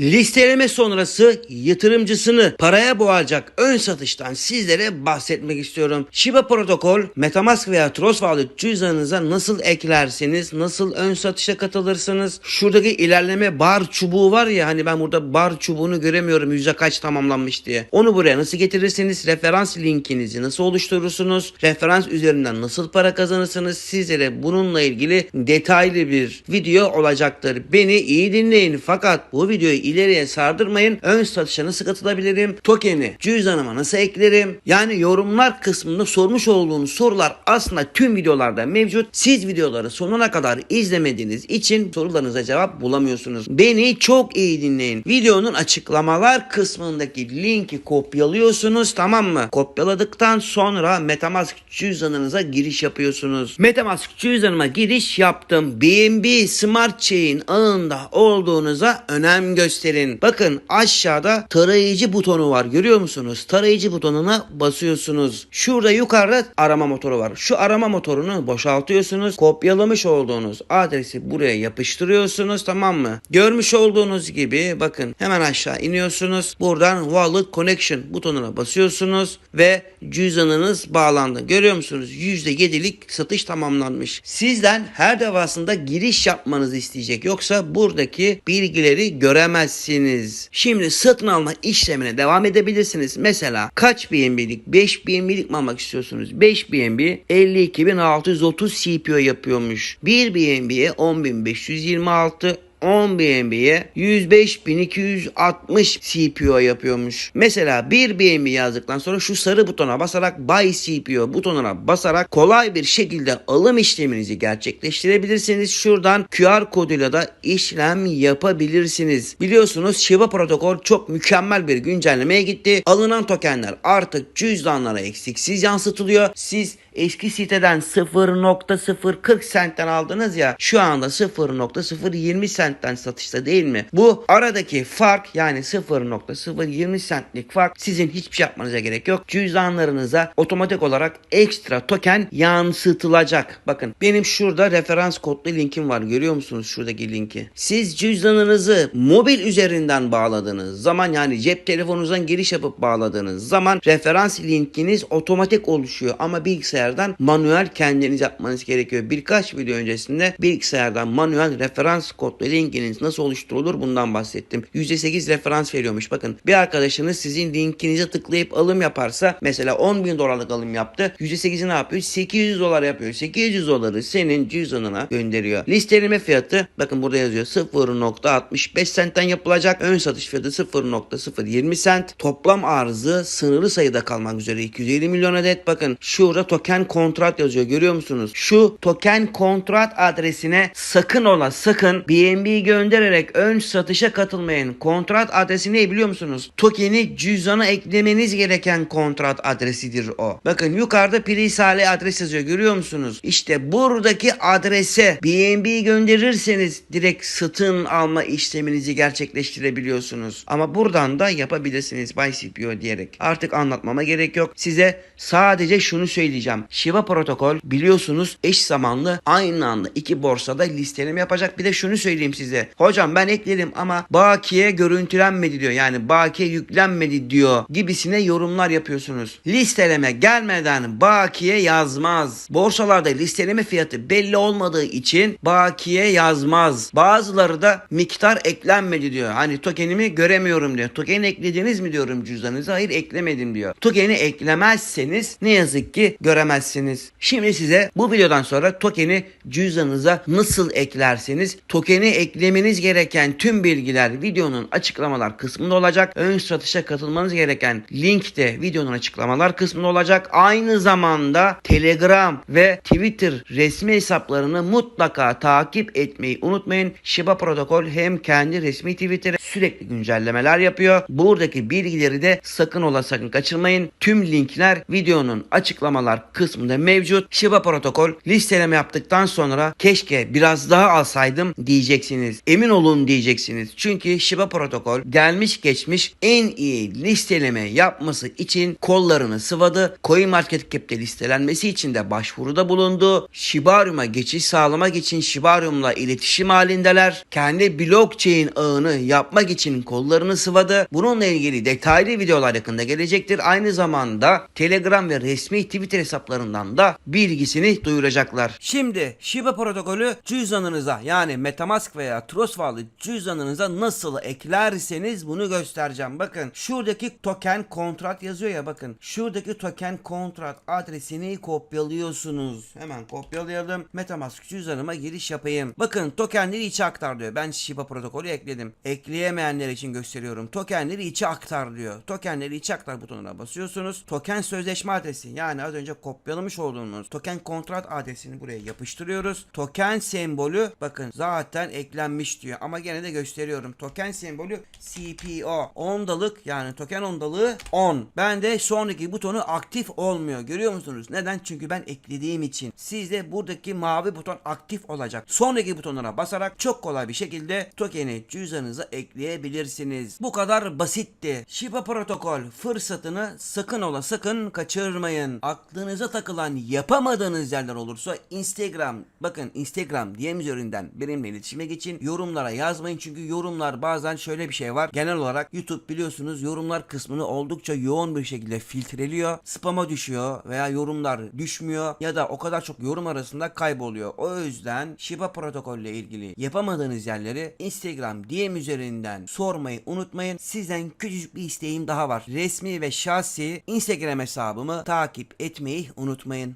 Listeleme sonrası yatırımcısını paraya boğacak ön satıştan sizlere bahsetmek istiyorum. Shiba Protokol, Metamask veya Trust Wallet cüzdanınıza nasıl eklersiniz, nasıl ön satışa katılırsınız? Şuradaki ilerleme bar çubuğu var ya hani ben burada bar çubuğunu göremiyorum yüzde kaç tamamlanmış diye. Onu buraya nasıl getirirsiniz? Referans linkinizi nasıl oluşturursunuz? Referans üzerinden nasıl para kazanırsınız? Sizlere bununla ilgili detaylı bir video olacaktır. Beni iyi dinleyin fakat bu videoyu ileriye sardırmayın. Ön satışa nasıl katılabilirim? Tokeni cüzdanıma nasıl eklerim? Yani yorumlar kısmında sormuş olduğunuz sorular aslında tüm videolarda mevcut. Siz videoları sonuna kadar izlemediğiniz için sorularınıza cevap bulamıyorsunuz. Beni çok iyi dinleyin. Videonun açıklamalar kısmındaki linki kopyalıyorsunuz tamam mı? Kopyaladıktan sonra Metamask cüzdanınıza giriş yapıyorsunuz. Metamask cüzdanıma giriş yaptım. BNB Smart Chain ağında olduğunuza önem gösterin. Bakın aşağıda tarayıcı butonu var. Görüyor musunuz? Tarayıcı butonuna basıyorsunuz. Şurada yukarıda arama motoru var. Şu arama motorunu boşaltıyorsunuz. Kopyalamış olduğunuz adresi buraya yapıştırıyorsunuz tamam mı? Görmüş olduğunuz gibi bakın hemen aşağı iniyorsunuz. Buradan Wallet Connection butonuna basıyorsunuz ve cüzdanınız bağlandı. Görüyor musunuz? %7'lik satış tamamlanmış. Sizden her defasında giriş yapmanızı isteyecek. Yoksa buradaki bilgileri göremezsiniz. Şimdi satın alma işlemine devam edebilirsiniz. Mesela kaç BNB'lik? 5 BNB'lik mi almak istiyorsunuz? 5 BNB 52.630 CPO yapıyormuş. 1 BNB'ye 10.526 10 BNB'ye 105.260 CPO yapıyormuş. Mesela bir BNB yazdıktan sonra şu sarı butona basarak Buy CPO butonuna basarak kolay bir şekilde alım işleminizi gerçekleştirebilirsiniz. Şuradan QR koduyla da işlem yapabilirsiniz. Biliyorsunuz Shiba protokol çok mükemmel bir güncellemeye gitti. Alınan tokenler artık cüzdanlara eksiksiz yansıtılıyor. Siz eski siteden 0.040 sentten aldınız ya şu anda 0.020 sentten satışta değil mi? Bu aradaki fark yani 0.020 sentlik fark sizin hiçbir şey yapmanıza gerek yok. Cüzdanlarınıza otomatik olarak ekstra token yansıtılacak. Bakın benim şurada referans kodlu linkim var. Görüyor musunuz şuradaki linki? Siz cüzdanınızı mobil üzerinden bağladığınız zaman yani cep telefonunuzdan giriş yapıp bağladığınız zaman referans linkiniz otomatik oluşuyor. Ama bilgisayardan manuel kendiniz yapmanız gerekiyor. Birkaç video öncesinde bilgisayardan manuel referans kodlu linkiniz nasıl oluşturulur bundan bahsettim. %8 referans veriyormuş. Bakın bir arkadaşınız sizin linkinize tıklayıp alım yaparsa mesela 10 bin dolarlık alım yaptı. %8'i ne yapıyor? 800 dolar yapıyor. 800 doları senin cüzdanına gönderiyor. Listeleme fiyatı bakın burada yazıyor 0.65 sentten yapılacak. Ön satış fiyatı 0.020 sent. Toplam arzı sınırlı sayıda kalmak üzere 250 milyon adet. Bakın şurada token kontrat yazıyor. Görüyor musunuz? Şu token kontrat adresine sakın ola sakın BNB göndererek ön satışa katılmayın. Kontrat adresi ne biliyor musunuz? Tokeni cüzdana eklemeniz gereken kontrat adresidir o. Bakın yukarıda Prisale adres yazıyor. Görüyor musunuz? İşte buradaki adrese BNB gönderirseniz direkt satın alma işleminizi gerçekleştirebiliyorsunuz. Ama buradan da yapabilirsiniz Buy CPO diyerek. Artık anlatmama gerek yok. Size sadece şunu söyleyeceğim. Shiba protokol biliyorsunuz eş zamanlı aynı anda iki borsada listeleme yapacak. Bir de şunu söyleyeyim size. Hocam ben ekledim ama bakiye görüntülenmedi diyor. Yani bakiye yüklenmedi diyor gibisine yorumlar yapıyorsunuz. Listeleme gelmeden bakiye yazmaz. Borsalarda listeleme fiyatı belli olmadığı için bakiye yazmaz. Bazıları da miktar eklenmedi diyor. Hani tokenimi göremiyorum diyor. Tokeni eklediniz mi diyorum cüzdanınıza. Hayır eklemedim diyor. Tokeni eklemezseniz ne yazık ki göremezsiniz. Şimdi size bu videodan sonra tokeni cüzdanınıza nasıl eklersiniz? Tokeni eklemeniz gereken tüm bilgiler videonun açıklamalar kısmında olacak. Ön satışa katılmanız gereken link de videonun açıklamalar kısmında olacak. Aynı zamanda Telegram ve Twitter resmi hesaplarını mutlaka takip etmeyi unutmayın. Shiba Protokol hem kendi resmi Twitter'e sürekli güncellemeler yapıyor. Buradaki bilgileri de sakın ola sakın kaçırmayın. Tüm linkler videonun açıklamalar kısmında mevcut. Shiba protokol listeleme yaptıktan sonra keşke biraz daha alsaydım diyeceksiniz. Emin olun diyeceksiniz. Çünkü Shiba protokol gelmiş geçmiş en iyi listeleme yapması için kollarını sıvadı. CoinMarketCap'te listelenmesi için de başvuruda bulundu. Shibarium'a geçiş sağlamak için Shibarium'la iletişim halindeler. Kendi blockchain ağını yapmak için kollarını sıvadı. Bununla ilgili detaylı videolar yakında gelecektir. Aynı zamanda Telegram ve resmi Twitter hesaplarından da bilgisini duyuracaklar. Şimdi Shiba protokolü cüzdanınıza yani Metamask veya Trust Wallet cüzdanınıza nasıl eklerseniz bunu göstereceğim. Bakın şuradaki token kontrat yazıyor ya bakın. Şuradaki token kontrat adresini kopyalıyorsunuz. Hemen kopyalayalım. Metamask cüzdanıma giriş yapayım. Bakın tokenleri içe aktar diyor. Ben Shiba protokolü ekledim. Ekleyemeyenler için gösteriyorum. Tokenleri içe aktar diyor. Tokenleri içe aktar butonuna basıyorsunuz. Token sözleşme adresi yani az önce kopyalamış olduğumuz token kontrat adresini buraya yapıştırıyoruz. Token sembolü bakın zaten eklenmiş diyor ama gene de gösteriyorum. Token sembolü CPO. Ondalık yani token ondalığı 10. Ben de sonraki butonu aktif olmuyor. Görüyor musunuz? Neden? Çünkü ben eklediğim için. Sizde buradaki mavi buton aktif olacak. Sonraki butonlara basarak çok kolay bir şekilde tokeni cüzdanınıza ekleyebilirsiniz. Bu kadar basitti. Shiba protokol fırsatını sakın ola sakın kaçırmayın. Aklınıza takılan yapamadığınız yerler olursa Instagram bakın Instagram DM üzerinden benimle iletişime geçin. Yorumlara yazmayın çünkü yorumlar bazen şöyle bir şey var. Genel olarak YouTube biliyorsunuz yorumlar kısmını oldukça yoğun bir şekilde filtreliyor. Spama düşüyor veya yorumlar düşmüyor ya da o kadar çok yorum arasında kayboluyor. O yüzden Shiba protokolle ilgili yapamadığınız yerleri Instagram DM üzerinden sormayı unutmayın. Sizden küçücük bir isteğim daha var. Resmi ve şahsi Instagram hesabımı takip etmeyi unutmayın.